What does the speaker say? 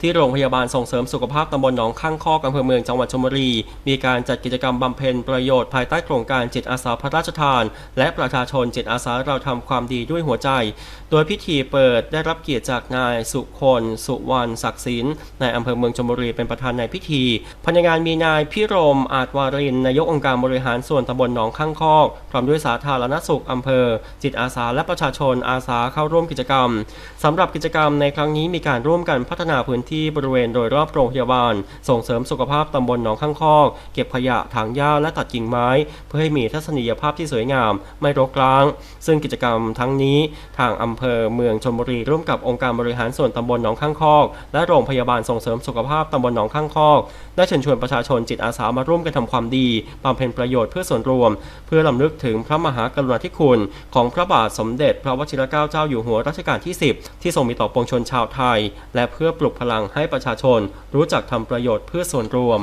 ที่โรงพยาบาลส่งเสริมสุขภาพตำบลหนองข้างคอกอำเภอเมืองจังหวัดชลบุรี มีการจัดกิจกรรมบำเพ็ญประโยชน์ภายใต้โครงการจิตอาสาพระราชทาน และประชาชนจิตอาสาเราทำความดีด้วยหัวใจ โดยพิธีเปิดได้รับเกียรติจากนายสุคนสุวรรณศักดิ์สินในายอำเภอเมืองชลบุรีเป็นประธานในพิธีภายในงานมีนายพิรมอาจวารินนายกองค์การบริหารส่วนตำบลหนองข้างคอกพร้อมด้วยสาธารณสุขอำเภอ จิตอาสาและประชาชนอาสาเข้าร่วมกิจกรรมสำหรับกิจกรรมในครั้งนี้มีการร่วมกันพัฒนาพื้นที่บริเวณโดยรอบโรงพยาบาล ส่งเสริมสุขภาพตำบลหนองข้างคอก เก็บขยะถางหญ้าและตัดกิ่งไม้ เพื่อให้มีทัศนียภาพที่สวยงาม ไม่รกร้าง ซึ่งกิจกรรมทั้งนี้ทางอำเภอเมืองชลบุรีร่วมกับองค์การบริหารส่วนตำบลหนองข้างคอก และโรงพยาบาลส่งเสริมสุขภาพตำบลหนองข้างคอก ได้เชิญชวนประชาชนจิตอาสามาร่วมกันทำความดีบำเพ็ญประโยชน์เพื่อส่วนรวม เพื่อลำลึกถึงพระมหากรุณาธิคุณของพระบาทสมเด็จ พระวชิรเกล้าเจ้าอยู่หัวรัชกาลที่ 10 ที่ทรงมีต่อปวงชนชาวไทย และเพื่อปลุกพลังให้ประชาชนรู้จักทำประโยชน์เพื่อส่วนรวม